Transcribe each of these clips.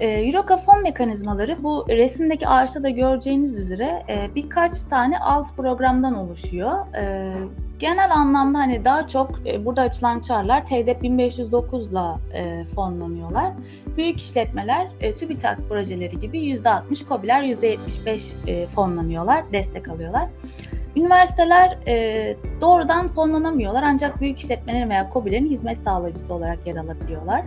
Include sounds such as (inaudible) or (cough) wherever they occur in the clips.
E, Euroka fon mekanizmaları bu resimdeki ağaçta da göreceğiniz üzere e, birkaç tane alt programdan oluşuyor. E, genel anlamda hani daha çok e, burada açılan çağrılar TDEP 1509 ile e, fonlanıyorlar. Büyük işletmeler e, TÜBİTAK projeleri gibi %60, KOBİ'ler %75 e, fonlanıyorlar, destek alıyorlar. Üniversiteler e, doğrudan fonlanamıyorlar ancak büyük işletmelerin veya KOBİ'lerin hizmet sağlayıcısı olarak yer alabiliyorlar.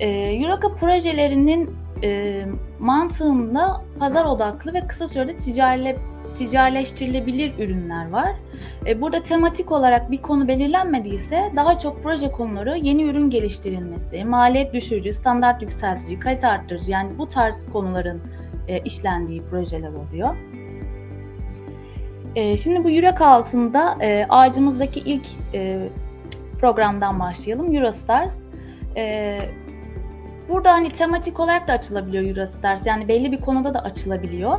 E, Euroka projelerinin e, mantığında pazar odaklı ve kısa sürede ticari, ticarileştirilebilir ürünler var. E, burada tematik olarak bir konu belirlenmediyse daha çok proje konuları yeni ürün geliştirilmesi, maliyet düşürücü, standart yükseltici, kalite arttırıcı yani bu tarz konuların e, işlendiği projeler oluyor. E, şimdi bu yürek altında e, ağacımızdaki ilk e, programdan başlayalım. Eurostars. E, burada hani tematik olarak da açılabiliyor Eurostars. Yani belli bir konuda da açılabiliyor.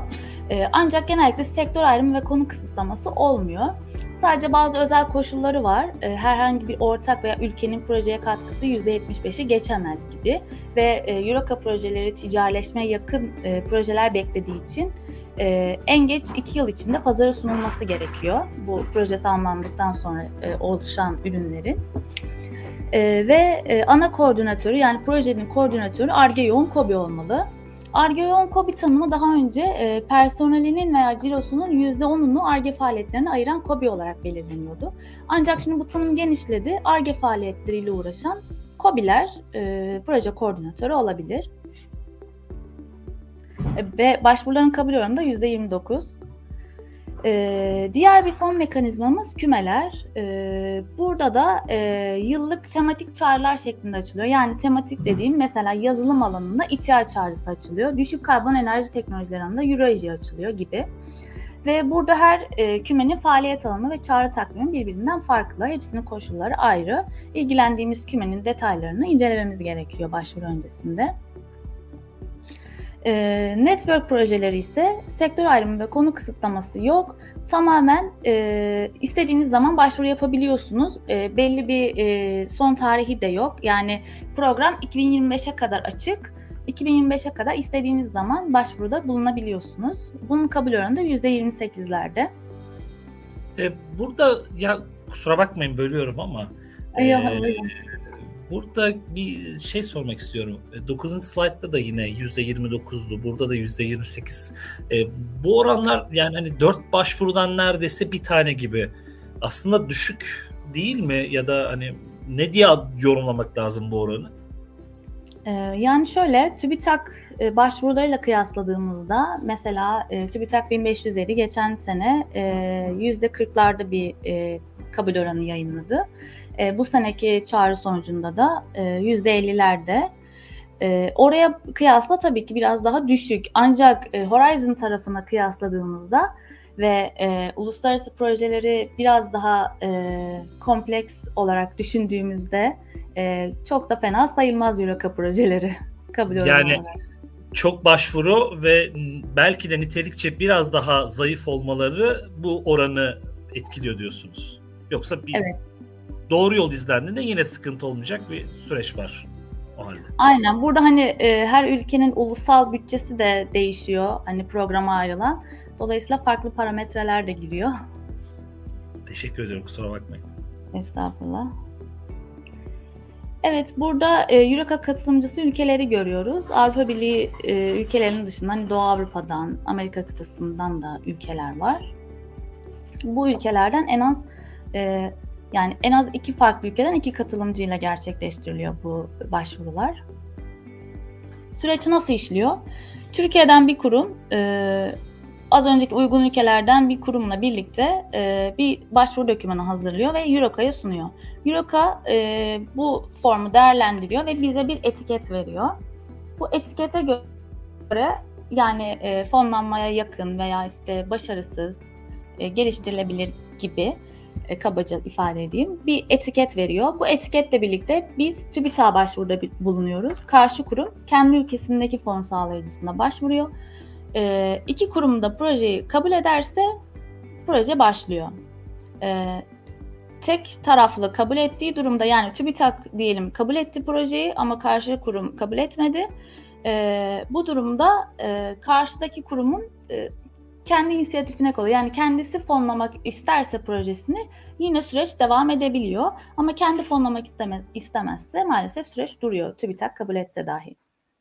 E, ancak genellikle sektör ayrımı ve konu kısıtlaması olmuyor. Sadece bazı özel koşulları var. E, herhangi bir ortak veya ülkenin projeye katkısı %75'i geçemez gibi. Ve e, Euroka projeleri ticarileşmeye yakın e, projeler beklediği için e, en geç iki yıl içinde pazara sunulması gerekiyor. Bu proje tamamlandıktan sonra e, oluşan ürünlerin. E, ve e, ana koordinatörü yani projenin koordinatörü ARGE yoğun KOBİ olmalı. ARGE yoğun KOBİ tanımı daha önce e, personelinin veya cirosunun %10'unu ARGE faaliyetlerine ayıran KOBİ olarak belirleniyordu. Ancak şimdi bu tanım genişledi. ARGE faaliyetleriyle uğraşan KOBİ'ler e, proje koordinatörü olabilir. Ve başvuruların kabul oranı da %29. Ee, diğer bir fon mekanizmamız kümeler. Ee, burada da e, yıllık tematik çağrılar şeklinde açılıyor. Yani tematik dediğim mesela yazılım alanında İTİAR çağrısı açılıyor. Düşük karbon enerji teknolojileri alanında Euroeji açılıyor gibi. Ve burada her e, kümenin faaliyet alanı ve çağrı takvimi birbirinden farklı. Hepsinin koşulları ayrı. İlgilendiğimiz kümenin detaylarını incelememiz gerekiyor başvuru öncesinde. E, network projeleri ise sektör ayrımı ve konu kısıtlaması yok. Tamamen e, istediğiniz zaman başvuru yapabiliyorsunuz. E, belli bir e, son tarihi de yok. Yani program 2025'e kadar açık. 2025'e kadar istediğiniz zaman başvuruda bulunabiliyorsunuz. Bunun kabul oranı da %28'lerde. E, burada ya kusura bakmayın bölüyorum ama Ay, e, hayır. Burada bir şey sormak istiyorum. 9. slaytta da yine %29'du. Burada da %28. E, bu oranlar yani hani 4 başvurudan neredeyse bir tane gibi. Aslında düşük değil mi? Ya da hani ne diye yorumlamak lazım bu oranı? Ee, yani şöyle TÜBİTAK e, başvurularıyla kıyasladığımızda mesela e, TÜBİTAK 1550 geçen sene e, %40'larda bir e, kabul oranı yayınladı. E, bu seneki çağrı sonucunda da e, %50'lerde. E, oraya kıyasla tabii ki biraz daha düşük. Ancak e, Horizon tarafına kıyasladığımızda ve e, uluslararası projeleri biraz daha e, kompleks olarak düşündüğümüzde e, çok da fena sayılmaz Euroka projeleri (laughs) kabul Yani olarak. çok başvuru ve belki de nitelikçe biraz daha zayıf olmaları bu oranı etkiliyor diyorsunuz. Yoksa bir Evet. Doğru yol izlendiğinde yine sıkıntı olmayacak bir süreç var o halde. Aynen. Burada hani e, her ülkenin ulusal bütçesi de değişiyor. Hani programa ayrılan. Dolayısıyla farklı parametreler de giriyor. Teşekkür ediyorum kusura bakmayın. Estağfurullah. Evet, burada e, Eureka katılımcısı ülkeleri görüyoruz. Avrupa Birliği e, ülkelerinin dışında hani Doğu Avrupa'dan, Amerika kıtasından da ülkeler var. Bu ülkelerden en az e, yani en az iki farklı ülkeden iki katılımcıyla gerçekleştiriliyor bu başvurular. Süreç nasıl işliyor? Türkiye'den bir kurum, e, az önceki uygun ülkelerden bir kurumla birlikte e, bir başvuru dokümanı hazırlıyor ve Euroca'ya sunuyor. Euroca e, bu formu değerlendiriyor ve bize bir etiket veriyor. Bu etikete göre yani e, fonlanmaya yakın veya işte başarısız, e, geliştirilebilir gibi e, kabaca ifade edeyim bir etiket veriyor. Bu etiketle birlikte biz TÜBİTAK'a başvuruda bulunuyoruz. Karşı kurum kendi ülkesindeki fon sağlayıcısına başvuruyor. E, iki kurum da projeyi kabul ederse proje başlıyor. E, tek taraflı kabul ettiği durumda yani TÜBİTAK diyelim kabul etti projeyi ama karşı kurum kabul etmedi. E, bu durumda e, karşıdaki kurumun e, kendi inisiyatifine kalıyor. Yani kendisi fonlamak isterse projesini yine süreç devam edebiliyor. Ama kendi fonlamak isteme, istemezse maalesef süreç duruyor TÜBİTAK kabul etse dahi.